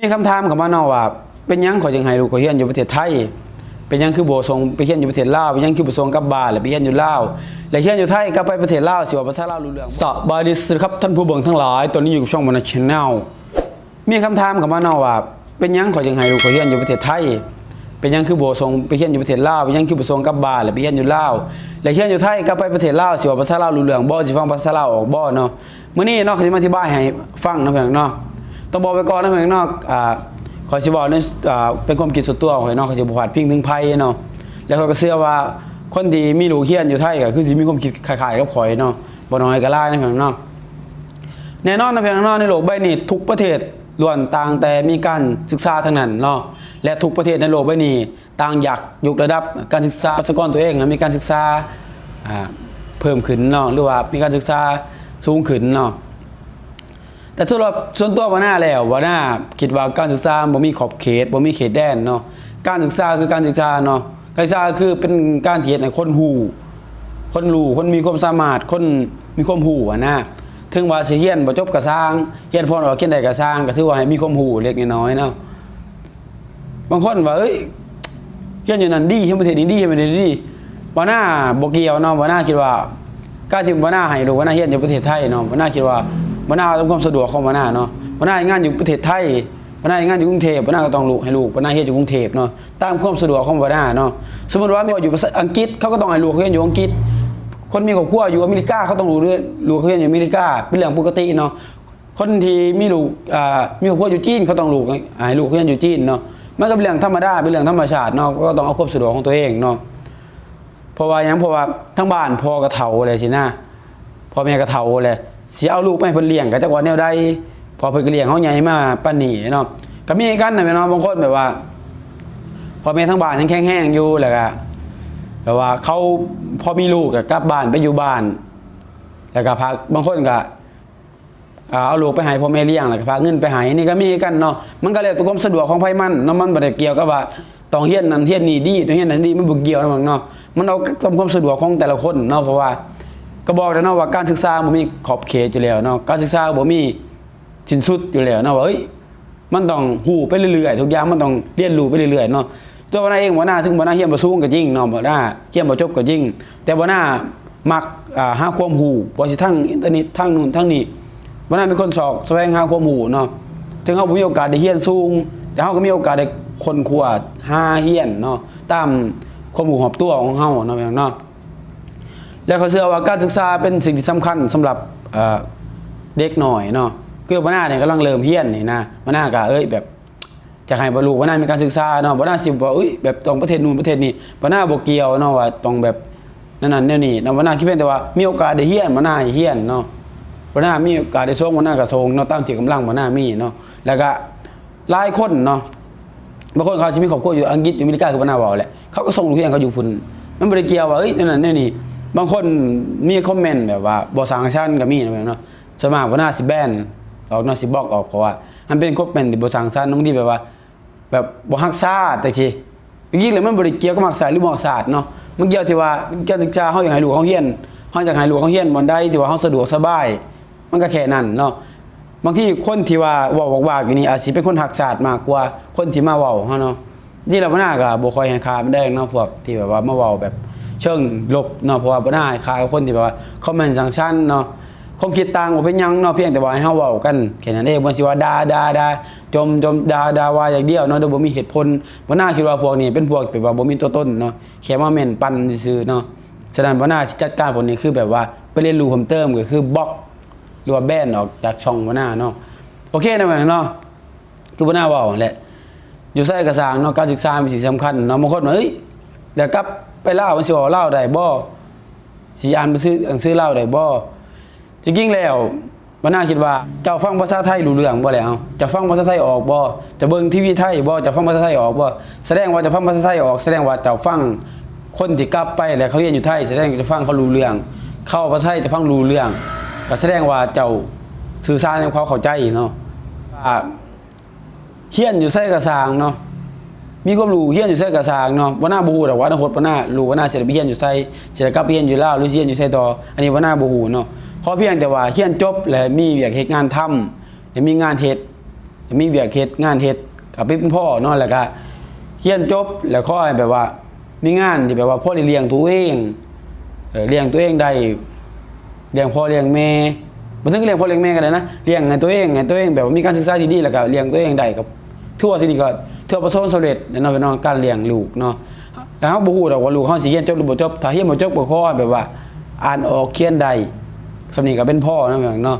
มีคำถามเข้ามาเนาะว่า เป็นหยังขอยจึงให้ลูกขอยเรียนอยู่ประเทศไทย เป็นหยังคือบ่ส่งไปเรียนอยู่ประเทศลาวเป็นหยังคือบ่ส่งกลับบ้านแล้วไปเรียนอยู่ลาวแล้วเรียนอยู่ไทยกลับไปประเทศลาวสิว่าภาษาลาวรู้เรื่องสบายดีสวัสดีครับท่านผู้เบิ่งทั้งหลายตอนนี้อยู่กับช่องมนชแนลมีคำถามเข้ามาเนาะว่า เป็นหยังขอยจึงให้ลูกขอยเรียนอยู่ประเทศไทย เป็นหยังคือบ่ส่งไปเรียนอยู่ประเทศลาวเป็นหยังคือบ่ส่งกลับบ้านแล้วไปเรียนอยู่ลาวแล้วเรียนอยู่ไทยกลับไปประเทศลาวสิว่าภาษาลาวรู้เรื่องบ่สิฟังภาษาลาวออกบ่เนาะมื้อนี้เนาะเขาสิมาอธิบายให้ฟังเนาะเพิ่นเนาะ ต้องบอกไว้ก่อนนะเพื่อนเนอกอ่าขอยสิบอกนอ่าเป็นความคิดส่วนตัวของขอยเนาะขอยสิบ่าดพิงถึงไผเนาะแล้วเขาก็เชื่อว่าคนที่มีหลูเฮียนอยู่ไทยก็คือสิมีความคิดคล้ายๆกับข่อยเนาะบ่น้อยก็หลายนะเพื่อนเนาะแน่นอนนะเพื่อนเนาะในโลกใบนี้ทุกประเทศล้วนต่างแต่มีการศึกษาทั้งนั้นเนาะและทุกประเทศในโลกใบนี้ต่างอยากยกระดับการศึกษาประชากรตัวเองนะมีการศึกษาอ่าเพิ่มขึ้นเนาะหรือว่ามีการศึกษาสูงขึ้นเนาะ แต่สำหรับส่วนตัวว่าหน้าแล้วว่าหน้าคิดว่าการศึกษาบ่มีขอบเขตบ่มีเขตแดนเนาะการศึกษาคือการศึกษาเนาะการศึกษาคือเป็นการเที่เฮ็ดให้คนฮู้คนรู้คนมีความสามารถคนมีความรู้อะนะถึงว่าสิเรียนบ่จบก็สร้างเรียนพอออกเขียนได้ก็สร้างก็ถือว่าให้มีความรู้เล็กน้อยเนาะบางคนว่าเอ้ยเรียนอยู่นั่นดีเฮ็ดประเทศนี้ดีเฮ็ดประเทศนี้ดีว่าหน้าบ่เกี่ยวเนาะว่าหน้าคิดว่าการที่ว่าหน้าให้ลูกว่าหน้าเฮียนอยู่ประเทศไทยเนาะว่าหน้าคิดว่า ว่าหน้าต้องความสะดวกของว่าหน้าเนาะว่าหน้างานอยู่ประเทศไทยว่าหน้างานอยู่กรุงเทพว่าหน้าก็ต้องลูกให้ลูกว่าหน้าเฮียอยู่กรุงเทพเนาะตามความสะดวกของว่าหน้าเนาะสมมติว่ามีอยู่ภาษาอังกฤษเขาก็ต้องให้ลูกเขาเรียนอยู่อังกฤษ คนมีครอบครัวอยู่อเมริกาเขาต้องรู้เรื่องลูกเขาเรียนอยู่อเมริกาเป็นเรื่องปกติเนาะคนที่มีลูกอ่ามีครอบครัวอยู่จีนเขาต้องลูกให้ลูกเขาเรียนอยู่จีนเนาะมันก็เป็นเรื่องธรรมดาเป็นเรื่องธรรมชาติเนาะก็ต้องเอาความสะดวกของตัวเองเนาะเพราะว่าหยังเพราะว่าทั้งบ้านพ่อกระเถาเลยสินะ พ่อแม่กระเถาเลยสิเอาลูกไปเพิ่นเลี้ยงก็จักว่าแนวใดพอเพิ่นก็เลี้ยงเฮาใหญ่มาปานนี้เนาะก็มีกันนะแม่เนาะบางคนแบบว่าพ่อแม่ทั้งบ้านยังแข็งแรงอยู่แล้วก็แบบว่าเขาพอมีลูกก็กลับบ้านไปอยู่บ้าน แล้วก็พาบางคนก็เอาลูกไปให้พ่อแม่เลี้ยงแล้วก็พาเงินไปให้นี่ก็มีกันเนาะมันก็แล้วแต่ความสะดวกของไผมันเนาะมันบ่ได้เกี่ยวกับว่าต้องเฮียนนั่นเฮียนนี่ดีต้องเฮียนนั่นดีมันบ่เกี่ยวนะมันเนาะมันเอาตามความสะดวกของแต่ละคนเนาะเพราะว่า ก็บอกแล้วเนาะว่าการศึกษาบ่มีขอบเขตอยู่แล้วเนาะการศึกษาบ่มีสิ้นสุดอยู่แล้วเนาะว่าเอ้ยมันต้องฮู้ไปเรื่อยๆทุกอย่างมันต้องเรียนรู้ไปเรื่อยๆเนาะตัวบ่นาเองบ่นาถึงบ่นาเฮียนบ่สูงก็จริงเนาะบ่นาเฮียนบ่จบก็จริง แต่บ่นามักอ่าหาความรู้บ่สิทั้งอินเทอร์เน็ตทั้งนู่นทั้งนี้วันนั้นเป็นคนสอกแสวงหาความรู้เนาะถึงเขาบ่มีโอกาสได้เฮียนสูง แต่เขาก็มีโอกาสได้คนครัวหาเฮียนเนาะตามความรู้หอบตัวของเขาเนาะเนาะ แล้วเขาเชื่อว่าการศึกษาเป็นสิ่งที่สำคัญสำหรับเเด็กหน่อยเนาะคือวันหน้าเนี่ยกำลังเริ่มเฮี้ยนนี่นะวันหน้าก็เอ้ยแบบจะให้บรรลุวันหน้ามีการศึกษาเนาะวันหน้าสิบอกเอ้ยแบบต้องประเทศนู้นประเทศนี้วันหน้าบ่เกี่ยวเนาะว่าต้องแบบนั่นนั่นเนี่ยนี่เนาะวันหน้าคิดเพียงแต่ว่ามีโอกาสได้เฮี้ยนวันหน้าเฮี้ยนเนาะวันหน้ามีโอกาสได้ส่งวันหน้าก็ส่งเนาะตามที่กำลังวันหน้ามีเนาะแล้วก็หลายคนเนาะบางคนเขาจะมีครอบครัวอยู่อังกฤษอยู่อเมริกาคือวันหน้าบอกแหละเขาก็ส่งลูกเรียนเขาอยู่พุ่นมันบ่ได้เกียวว่าเอ้ยนั่นนั่นนี่นี่ บางคนมีคอมเมนต์แบบว่าบ่สร้างชั้นก็มีนะเนาะสมาวันหน้าสิแบนออกนาสิบล็อกออกเพราะว่ามันเป็นคอมเมนต์ที่บ่สร้างชั้นบางทีแบบว่า แบบบ่ฮักษาแต่ทีจริงๆแล้วมันบ่ได้เกี่ยวกับฮักษาหรือบ่ฮักษาสตร์เนาะมันเกี่ยวที่ว่าเการศึกษาเฮาอยากให้ลูกเฮาเรียนเฮาอยากให้ลูกเฮาเรียนบ่ได้ที่ว่าเฮาสะดวกสบาย มันก็แค่นั้นเนาะบางทีคนที่ว่าว้าบอกว่าอย่างนี้อาจสิเป็นคนหักศาสตร์มากกว่าคนที่มาเว้าเฮาเนาะนี่เราบ่น่าก็บ่ค่อยให้ค่ามันได้เนาะพวกที่แบบว่ามาเว้าแบบ เชิงลบเนาะเพราะว่าบ่น่าให้ค่ากับคนที่แบบว่าคอมเมนต์สังชันเนาะความคิดต่างบ่เป็นหยังเนาะเพียงแต่ว่าให้เฮาเว้ากันแค่นั้นเองบ่สิว่าด่าด่าด่าจมจมด่าด่าว่าอย่างเดียวเนาะโดยบ่มีเหตุผลบ่น่าคิดว่าพวกนี้เป็นพวกแบบว่าบ่มีตัวตนเนาะแค่มาเม่นปั่นซื่อๆเนาะฉะนั้นบ่น่าสิจัดการพวกนี้คือแบบว่าไปเรียนรู้เพิ่มเติมก็คือบล็อกหรือว่าแบนออกจากช่องหัวหน้าเนาะโอเคนะแม่เนาะคือหัวหน้าเว่าแหละอยู่ใส่กระสางเนาะการศึกษาเป็นสิ่งสำคัญเนาะบางคนว่าเฮ้ย เดี๋ยวกลับไปเล่ามันสิว่าเล่าได้บ่สิอ่านไปซื้อหนังสือเล่าได้บ่จริงๆแล้วหัวหน้าคิดว่าเจ้าฟังภาษาไทยรู้เรื่องบ่แล้วจะฟังภาษาไทยออกบ่จะเบิ่งทีวีไทยบ่จะฟังภาษาไทยออกบ่แสดงว่าจะฟังภาษาไทยออก แสดงว่าเจ้าฟังคนที่กลับไปแล้วเขาเรียนอยู่ไทย แสดงว่าจะฟังเขารู้เรื่อง เข้าภาษาไทยจะฟังรู้เรื่องก็แสดงว่าเจ้าสื่อสารให้เขาเข้าใจเนาะอ่าเฮียนอยู่ใส่กระสางเนาะ มีความรู้เฮียนอยู่ใส่กระสางเนาะว่าหน้าบ่ฮู้ดอกว่าอนาคตว่าหน้ารู้ว่าหน้าเสิได้ไปเฮียนอยู่ใส่เสิได้กลับเฮียนอยู่ลาวหรือเฮียนอยู่ใส่ต่ออันนี้ว่าหน้าบ่ฮู้เนาะขอเพียงแต่ว่าเฮียนจบแล้วมีเวียกเฮ็ดงานทำแล้วมีงานเฮ็ดมีเวียกเฮ็ดงานเฮ็ดกับเป็นพ่อเนาะแล้วก็เรียนจบแล้วค่อยแบบว่า มีงานที่แบบว่าพ่อได้เลี้ยงตัวเองเลี้ยงตัวเองได้เลี้ยงพ่อเลี้ยงแม่บ่ถึงเลี้ยงพ่อเลี้ยงแม่ก็ได้นะเลี้ยงไงตัวเองไงตัวเองแบบว่ามีการศึกษาที่ดีแล้วก็เลี้ยงตัวเองได้กับทั่วที่นี่ก็ ทั่วประสบสำเร็จเนาะพี่น้องการเลี้ยงลูกเนาะแล้วเฮาบ่ฮู้ดอกว่าลูกเฮาสิเรียนจบหรือบ่จบถ้าเรียนบ่จบก็ขอให้แบบว่า อ่านออกเขียนได้สำนีก็เป็นพ่อนะพี่น้องเนาะ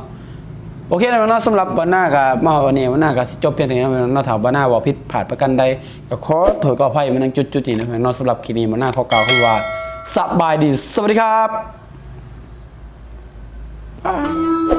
โอเคนะพี่น้องสำหรับวันหน้ากับมาวันนี้วันหน้าก็สิจบเพียงเท่านี้นะพี่น้องเนาะถาวันหน้าว่าผิดพลาดประกันใดก็ขอโทษขออภัยมาณจุดๆนี้นะพี่น้องสำหรับคลิปนี้วันหน้าขอกล่าวคำว่าสบายดี สวัสดีครับ